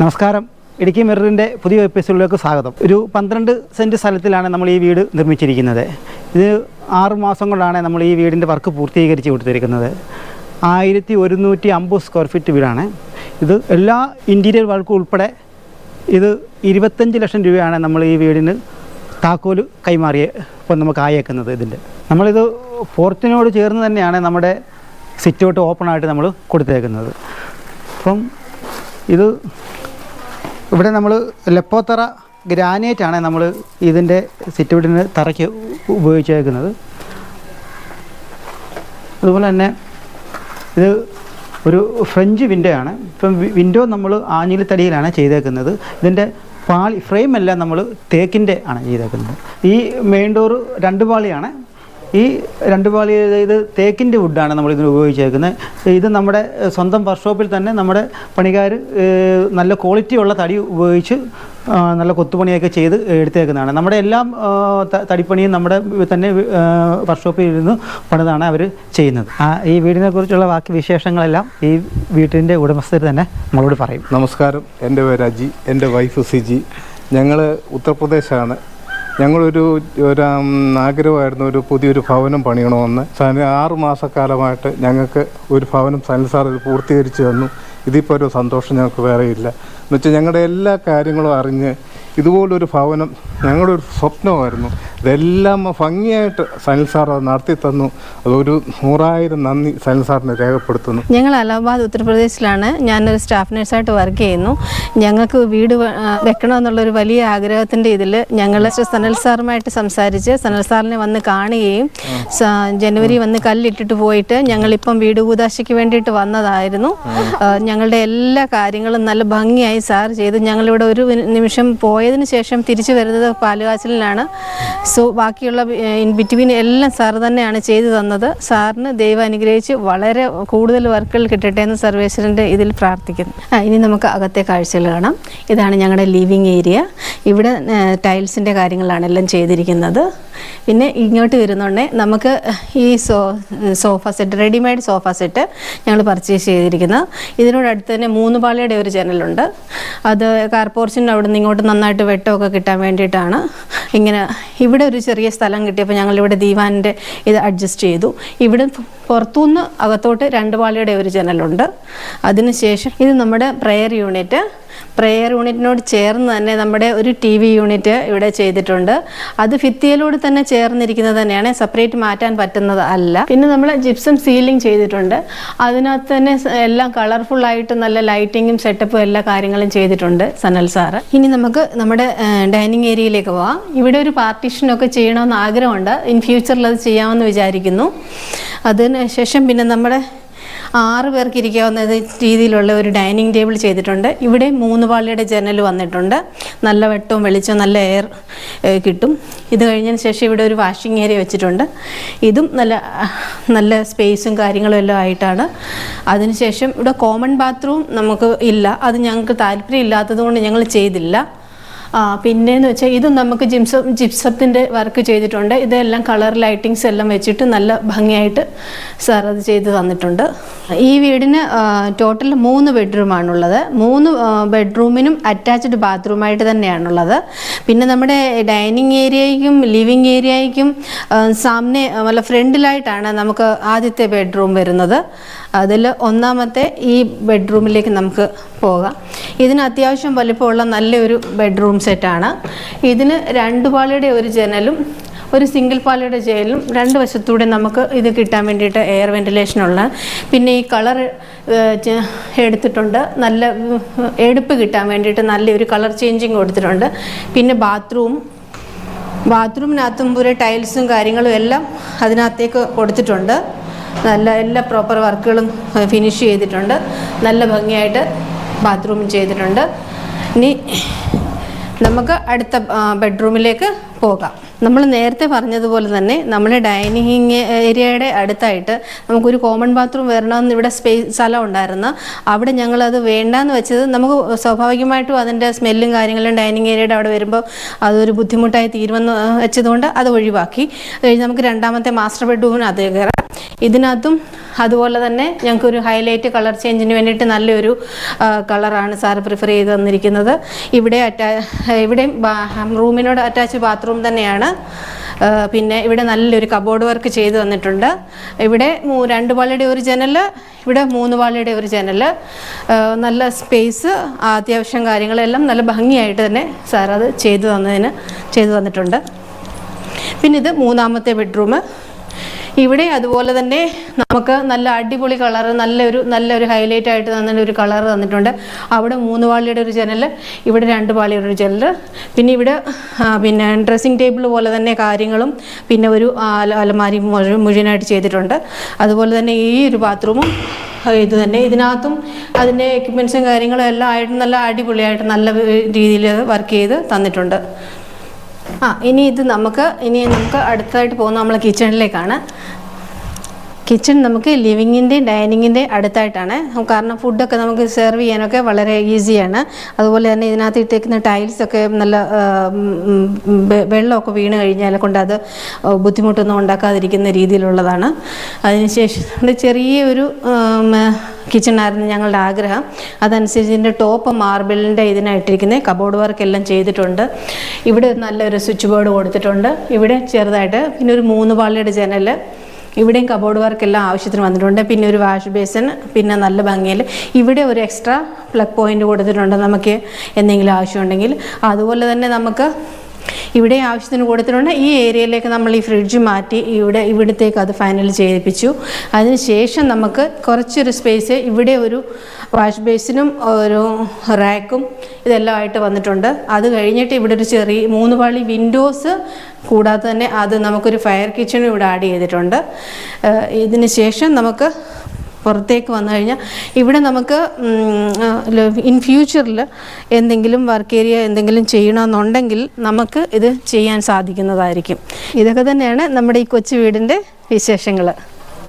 നമസ്കാരം. ഇടുക്കി മിററിന്റെ പുതിയ എപ്പിസോഡിലേക്ക് സ്വാഗതം. ഒരു പന്ത്രണ്ട് സെന്റ് സ്ഥലത്തിലാണ് നമ്മൾ ഈ വീട് നിർമ്മിച്ചിരിക്കുന്നത്. ഇത് ആറ് മാസം കൊണ്ടാണ് നമ്മൾ ഈ വീടിന്റെ വർക്ക് പൂർത്തീകരിച്ച് കൊടുത്തിരിക്കുന്നത്. ആയിരത്തി ഒരുന്നൂറ്റി അമ്പത് സ്ക്വയർ ഫീറ്റ് വീടാണ്. ഇത് എല്ലാ ഇന്റീരിയർ വർക്കും ഉൾപ്പെടെ ഇത് ഇരുപത്തഞ്ച് ലക്ഷം രൂപയാണ് നമ്മൾ ഈ വീടിന് താക്കോൽ കൈമാറിയ ഇപ്പം നമുക്ക് ആയേക്കുന്നത് ഇതിന്റെ നമ്മളിത് ഫോർത്തിനോട് ചേർന്ന് തന്നെയാണ് നമ്മുടെ സിറ്റ് ഔട്ട് ഓപ്പണായിട്ട് നമ്മൾ കൊടുത്തേക്കുന്നത്. അപ്പം ഇത് ഇവിടെ നമ്മൾ ലെപ്പോത്തറ ഗ്രാനൈറ്റ് ആണ് നമ്മൾ ഇതിന്റെ സിറ്റുവിഡിന് തറയ്ക്ക് ഉപയോഗിച്ചേക്കുന്നത്. അതുപോലെ തന്നെ ഇത് ഒരു ഫ്രഞ്ച് വിൻഡോ ആണ്. ഇപ്പം വിൻഡോ നമ്മൾ ആഞ്ഞിലിത്തടിയിലാണ് ചെയ്തേക്കുന്നത്. ഇതിന്റെ പാളി ഫ്രെയിം എല്ലാം നമ്മൾ തേക്കിന്റെ ആണ് ചെയ്തേക്കുന്നത്. ഈ മെയിൻ ഡോറ് രണ്ട് പാളിയാണ്. ഈ രണ്ട് പാളി ഇത് തേക്കിന്റെ വുഡാണ് നമ്മൾ ഇതിന് ഉപയോഗിച്ചേക്കുന്നത്. ഇത് നമ്മുടെ സ്വന്തം വർക്ക്ഷോപ്പിൽ തന്നെ നമ്മുടെ പണിക്കാർ നല്ല ക്വാളിറ്റിയുള്ള തടി ഉപയോഗിച്ച് നല്ല കൊത്തുപണിയൊക്കെ ചെയ്ത് എടുത്തേക്കുന്നതാണ്. നമ്മുടെ എല്ലാം തടിപ്പണിയും നമ്മുടെ തന്നെ വർക്ക്ഷോപ്പിൽ ഇരുന്ന് പണിതാണ് അവർ ചെയ്യുന്നത്. ആ, ഈ വീടിനെ കുറിച്ചുള്ള ബാക്കി വിശേഷങ്ങളെല്ലാം ഈ വീട്ടിന്റെ ഉടമസ്ഥർ തന്നെ നമ്മളോട് പറയും. നമസ്കാരം. എന്റെ പേര് അജി എന്റെ വൈഫ് സിജി. ഞങ്ങൾ ഉത്തർപ്രദേശാണ്. ഞങ്ങളൊരു ഒരു ആഗ്രഹമായിരുന്നു ഒരു പുതിയൊരു ഭവനം പണിയണമെന്ന്. ആറ് മാസക്കാലമായിട്ട് ഞങ്ങൾക്ക് ഒരു ഭവനം സനൽ സാർ പൂർത്തീകരിച്ചു തന്നു. ഇതിപ്പോൾ ഒരു സന്തോഷം ഞങ്ങൾക്ക് വേറെയില്ല. എന്നുവെച്ചാൽ ഞങ്ങളുടെ എല്ലാ കാര്യങ്ങളും അറിഞ്ഞ് ഇതുപോലൊരു ഭവനം ഞങ്ങളുടെ ഒരു സ്വപ്നമായിരുന്നു. ഇതെല്ലാം ഭംഗിയായിട്ട് സനിൽ സാർ അത് നടത്തി തന്നു. അതൊരു നൂറായിരം നന്ദി സനിൽ സാറിനെ രേഖപ്പെടുത്തുന്നു. ഞങ്ങൾ അലഹബാദ് ഉത്തർപ്രദേശിലാണ്. ഞാനൊരു സ്റ്റാഫ് നഴ്സായിട്ട് വർക്ക് ചെയ്യുന്നു. ഞങ്ങൾക്ക് വീട് വെക്കണമെന്നുള്ളൊരു വലിയ ആഗ്രഹത്തിന്റെ ഇതിൽ ഞങ്ങൾ സനൽ സാറുമായിട്ട് സംസാരിച്ച് സനൽ സാറിനെ വന്ന് കാണുകയും ജനുവരി വന്ന് കല്ലിട്ടിട്ട് പോയിട്ട് ഞങ്ങളിപ്പം വീട് കൂതാശയ്ക്ക് വേണ്ടിയിട്ട് വന്നതായിരുന്നു. ഞങ്ങളുടെ എല്ലാ കാര്യങ്ങളും നല്ല ഭംഗിയായി സാർ ചെയ്ത്. ഞങ്ങളിവിടെ ഒരു നിമിഷം നിമിഷം പോയതിന് ശേഷം തിരിച്ചു വരുന്നത് പാലുകാച്ചിലിനാണ് സോ ബാക്കിയുള്ള ഇൻ ബിറ്റ്വീൻ എല്ലാം സാർ തന്നെയാണ് ചെയ്തു തന്നത്. സാറിന് ദൈവം അനുഗ്രഹിച്ച് വളരെ കൂടുതൽ വർക്കുകൾ കിട്ടട്ടെ എന്ന് സർവേശ്വരന്റെ ഇതിൽ പ്രാർത്ഥിക്കുന്നു. ഇനി നമുക്ക് അകത്തെ കാഴ്ചകൾ കാണാം. ഇതാണ് ഞങ്ങളുടെ ലിവിങ് ഏരിയ. ഇവിടെ ടൈൽസിന്റെ കാര്യങ്ങളാണ് എല്ലാം ചെയ്തിരിക്കുന്നത്. പിന്നെ ഇങ്ങോട്ട് വരുന്നുണ്ടേ നമുക്ക് ഈ so sofa set readymade sofa set ഞങ്ങൾ പർച്ചേസ് ചെയ്തിരിക്കുന്നത് ഇതിനോടടുത്ത് തന്നെ മൂന്ന് പാളിയുടെ ഒരു ജനലുണ്ട്. അത് കാർപോർച്ചിന്റെ അവിടെ നിന്ന് ഇങ്ങോട്ട് നന്നായിട്ട് വെട്ടമൊക്കെ കിട്ടാൻ വേണ്ടിയിട്ടാണ്. ഇങ്ങനെ ഇവിടെ ഒരു ചെറിയ സ്ഥലം കിട്ടിയപ്പോൾ ഞങ്ങളിവിടെ ദീവാനിന്റെ ഇത് അഡ്ജസ്റ്റ് ചെയ്തു. ഇവിടെ പുറത്തുനിന്ന് അകത്തോട്ട് രണ്ട് പാളിയുടെ ഒരു ജനലുണ്ട്. അതിനുശേഷം ഇത് നമ്മുടെ പ്രെയർ യൂണിറ്റ് പ്രെയർ യൂണിറ്റിനോട് ചേർന്ന് തന്നെ നമ്മുടെ ഒരു ടി വി യൂണിറ്റ് ഇവിടെ ചെയ്തിട്ടുണ്ട്. അത് ഭിത്തിയിലൂടെ തന്നെ ചേർന്നിരിക്കുന്നത് തന്നെയാണ് സെപ്പറേറ്റ് മാറ്റാൻ പറ്റുന്നത് അല്ല. പിന്നെ നമ്മൾ ജിപ്സം സീലിംഗ് ചെയ്തിട്ടുണ്ട്. അതിനകത്ത് തന്നെ എല്ലാം കളർഫുൾ ആയിട്ട് നല്ല ലൈറ്റിങ്ങും സെറ്റപ്പും എല്ലാ കാര്യങ്ങളും ചെയ്തിട്ടുണ്ട് സനൽ സാറ് ഇനി നമുക്ക് നമ്മുടെ ഡൈനിങ് ഏരിയയിലേക്ക് പോവാം. ഇവിടെ ഒരു പാർട്ടീഷനൊക്കെ ചെയ്യണമെന്ന് ആഗ്രഹമുണ്ട്. ഇൻ ഫ്യൂച്ചറിൽ അത് ചെയ്യാമെന്ന് വിചാരിക്കുന്നു. അതിന് ശേഷം പിന്നെ നമ്മുടെ ആറ് പേർക്ക് ഇരിക്കാവുന്ന രീതിയിലുള്ള ഒരു ഡൈനിങ് ടേബിൾ ചെയ്തിട്ടുണ്ട്. ഇവിടെ മൂന്ന് പാളിയുടെ ജനൽ വന്നിട്ടുണ്ട്. നല്ല വെട്ടവും വെളിച്ചവും നല്ല എയർ കിട്ടും. ഇത് കഴിഞ്ഞതിന് ശേഷം ഇവിടെ ഒരു വാഷിംഗ് ഏരിയ വെച്ചിട്ടുണ്ട്. ഇതും നല്ല നല്ല സ്പേസും കാര്യങ്ങളും എല്ലാം ആയിട്ടാണ്. അതിനുശേഷം ഇവിടെ കോമൺ ബാത്റൂം നമുക്ക് ഇല്ല. അത് ഞങ്ങൾക്ക് താല്പര്യം ഇല്ലാത്തത് ഞങ്ങൾ ചെയ്തില്ല. ആ പിന്നെന്ന് വെച്ചാൽ ഇത് നമുക്ക് ജിംസം ജിപ്സത്തിന്റെ വർക്ക് ചെയ്തിട്ടുണ്ട്. ഇതെല്ലാം കളർ ലൈറ്റിങ്സ് എല്ലാം വെച്ചിട്ട് നല്ല ഭംഗിയായിട്ട് സാർ അത് ചെയ്ത് തന്നിട്ടുണ്ട്. ഈ വീടിന് ടോട്ടൽ മൂന്ന് ബെഡ്റൂമാണുള്ളത് മൂന്ന് ബെഡ്റൂമിനും അറ്റാച്ച്ഡ് ബാത്റൂമായിട്ട് തന്നെയാണുള്ളത്. പിന്നെ നമ്മുടെ ഡൈനിങ് ഏരിയയ്ക്കും ലിവിങ് ഏരിയയ്ക്കും സാമ്നെ അല്ല ഫ്രണ്ടിലായിട്ടാണ് നമുക്ക് ആദ്യത്തെ ബെഡ്റൂം വരുന്നത്. അതിൽ ഒന്നാമത്തെ ഈ ബെഡ്റൂമിലേക്ക് നമുക്ക് പോകാം. ഇതിന് അത്യാവശ്യം വലിപ്പമുള്ള നല്ലൊരു ബെഡ്റൂം സെറ്റാണ്. ഇതിന് രണ്ട് പാളിയുടെ ഒരു ജനലും ഒരു സിംഗിൾ പാളിയുടെ ജനലും രണ്ട് വശത്തൂടെ നമുക്ക് ഇത് കിട്ടാൻ വേണ്ടിയിട്ട് എയർ വെന്റിലേഷനുള്ള പിന്നെ ഈ കളർ എടുത്തിട്ടുണ്ട്. നല്ല എടുപ്പ് കിട്ടാൻ വേണ്ടിയിട്ട് നല്ലൊരു കളർ ചേഞ്ചിങ് കൊടുത്തിട്ടുണ്ട്. പിന്നെ ബാത്റൂം ബാത്റൂമിനകത്തും ഒരു ടൈൽസും കാര്യങ്ങളും എല്ലാം അതിനകത്തേക്ക് കൊടുത്തിട്ടുണ്ട്. നല്ല എല്ലാ പ്രോപ്പർ വർക്കുകളും ഫിനിഷ് ചെയ്തിട്ടുണ്ട്. നല്ല ഭംഗിയായിട്ട് ബാത്റൂം ചെയ്തിട്ടുണ്ട്. ഇനി നമുക്ക് അടുത്ത ബെഡ്റൂമിലേക്ക് പോകാം. നമ്മൾ നേരത്തെ പറഞ്ഞതുപോലെ തന്നെ നമ്മുടെ ഡൈനിങ് ഏരിയയുടെ അടുത്തായിട്ട് നമുക്കൊരു കോമൺ ബാത്റൂം വരണമെന്ന് ഇവിടെ സ്പേസ് സ്ഥലം ഉണ്ടായിരുന്നു. അവിടെ ഞങ്ങളത് വേണ്ടാന്ന് വെച്ചത് നമുക്ക് സ്വാഭാവികമായിട്ടും അതിന്റെ സ്മെല്ലും കാര്യങ്ങളും ഡൈനിങ് ഏരിയയുടെ അവിടെ വരുമ്പോൾ അതൊരു ബുദ്ധിമുട്ടായി തീരുമെന്ന് വെച്ചതുകൊണ്ട് അത് ഒഴിവാക്കി. അത് കഴിഞ്ഞ് നമുക്ക് രണ്ടാമത്തെ മാസ്റ്റർ ബെഡ്റൂമിന് അത് ഇതിനകത്തും അതുപോലെ തന്നെ ഞങ്ങൾക്കൊരു ഹൈലൈറ്റ് കളർ ചേഞ്ചിന് വേണ്ടിയിട്ട് നല്ലൊരു കളറാണ് സാറ് പ്രിഫർ ചെയ്ത് തന്നിരിക്കുന്നത്. ഇവിടെ അറ്റാ ഇവിടെ റൂമിനോട് അറ്റാച്ച് ബാത്റൂം തന്നെയാണ്. പിന്നെ ഇവിടെ നല്ലൊരു കബോർഡ് വർക്ക് ചെയ്ത് തന്നിട്ടുണ്ട്. ഇവിടെ രണ്ട് പാളിയുടെ ഒരു ജനൽ ഇവിടെ മൂന്ന് പാളിയുടെ ഒരു ജനൽ നല്ല സ്പേസ് അത്യാവശ്യം കാര്യങ്ങളെല്ലാം നല്ല ഭംഗിയായിട്ട് തന്നെ സാർ അത് ചെയ്തു തന്നതിന് ചെയ്തു തന്നിട്ടുണ്ട്. പിന്നെ ഇത് മൂന്നാമത്തെ ബെഡ്റൂം ഇവിടെ അതുപോലെ തന്നെ നമുക്ക് നല്ല അടിപൊളി കളർ നല്ലൊരു നല്ലൊരു ഹൈലൈറ്റ് ആയിട്ട് തന്നെ ഒരു കളർ തന്നിട്ടുണ്ട്. അവിടെ മൂന്ന് പാളിയുടെ ഒരു ജനൽ ഇവിടെ രണ്ട് പാളിയുടെ ഒരു ജനൽ പിന്നെ ഇവിടെ പിന്നെ ഡ്രസ്സിങ് ടേബിൾ പോലെ തന്നെ കാര്യങ്ങളും പിന്നെ ഒരു അലമാരി മുഴു- മുഴുവനായിട്ട് ചെയ്തിട്ടുണ്ട്. അതുപോലെ തന്നെ ഈ ഒരു ബാത്റൂമും ഇത് തന്നെ. ഇതിനകത്തും അതിന്റെ എക്യുപ്മെൻസും കാര്യങ്ങളും എല്ലാം ആയിട്ട് നല്ല അടിപൊളിയായിട്ട് നല്ല രീതിയിൽ വർക്ക് ചെയ്ത് തന്നിട്ടുണ്ട്. ആ ഇനി ഇത് നമുക്ക് ഇനി നമുക്ക് അടുത്തതായിട്ട് പോകുന്ന നമ്മളെ കിച്ചണിലേക്കാണ് കിച്ചൺ നമുക്ക് ലിവിങ്ങിന്റെയും ഡൈനിങ്ങിന്റെയും അടുത്തായിട്ടാണ്. കാരണം ഫുഡൊക്കെ നമുക്ക് സെർവ് ചെയ്യാനൊക്കെ വളരെ ഈസിയാണ് അതുപോലെ തന്നെ ഇതിനകത്ത് ഇട്ടേക്കുന്ന ടൈൽസൊക്കെ നല്ല വെള്ളമൊക്കെ വീണ് കഴിഞ്ഞാൽ കൊണ്ട് അത് ബുദ്ധിമുട്ടൊന്നും ഉണ്ടാക്കാതിരിക്കുന്ന രീതിയിലുള്ളതാണ്. അതിനുശേഷം ചെറിയ ഒരു കിച്ചണായിരുന്നു ഞങ്ങളുടെ ആഗ്രഹം. അതനുസരിച്ച് ഇതിന്റെ ടോപ്പ് മാർബിളിന്റെ ഇതിനായിട്ടിരിക്കുന്നത് കബോർഡ് വർക്ക് എല്ലാം ചെയ്തിട്ടുണ്ട്. ഇവിടെ നല്ലൊരു സ്വിച്ച് ബോർഡ് കൊടുത്തിട്ടുണ്ട്. ഇവിടെ ചെറുതായിട്ട് പിന്നെ ഒരു മൂന്ന് പാളിയുടെ ജനൽ ഇവിടെയും കബോർഡ് വർക്ക് എല്ലാം ആവശ്യത്തിന് വന്നിട്ടുണ്ട്. പിന്നെ ഒരു വാഷ് ബേസിൻ പിന്നെ നല്ല ഭംഗിയിൽ ഇവിടെ ഒരു എക്സ്ട്രാ പ്ലഗ് പോയിന്റ് കൊടുത്തിട്ടുണ്ട് നമുക്ക് എന്തെങ്കിലും ആവശ്യമുണ്ടെങ്കിൽ. അതുപോലെ തന്നെ നമുക്ക് ഇവിടെ ആവശ്യത്തിന് കൊടുത്തിട്ടുണ്ട് ഈ ഏരിയയിലേക്ക് നമ്മൾ ഈ ഫ്രിഡ്ജ് മാറ്റി ഇവിടെ ഇവിടത്തേക്ക് അത് ഫൈനൽ ചെയ്യിപ്പിച്ചു. അതിനുശേഷം നമുക്ക് കുറച്ചൊരു സ്പേസ് ഇവിടെ ഒരു വാഷ് ബേസിനും ഒരു റാക്കും ഇതെല്ലാം ആയിട്ട് വന്നിട്ടുണ്ട്. അത് കഴിഞ്ഞിട്ട് ഇവിടെ ഒരു ചെറിയ മൂന്ന് പാളി വിൻഡോസ് കൂടാതെ തന്നെ അത് നമുക്കൊരു ഫയർ കിച്ചണും ഇവിടെ ആഡ് ചെയ്തിട്ടുണ്ട്. ഇതിന് ശേഷം നമുക്ക് പുറത്തേക്ക് വന്നു കഴിഞ്ഞാൽ ഇവിടെ നമുക്ക് ഇൻ ഫ്യൂച്ചറിൽ എന്തെങ്കിലും വർക്ക് ഏരിയ എന്തെങ്കിലും ചെയ്യണമെന്നുണ്ടെങ്കിൽ നമുക്ക് ഇത് ചെയ്യാൻ സാധിക്കുന്നതായിരിക്കും. ഇതൊക്കെ തന്നെയാണ് നമ്മുടെ ഈ കൊച്ചു വീടിന്റെ വിശേഷങ്ങൾ.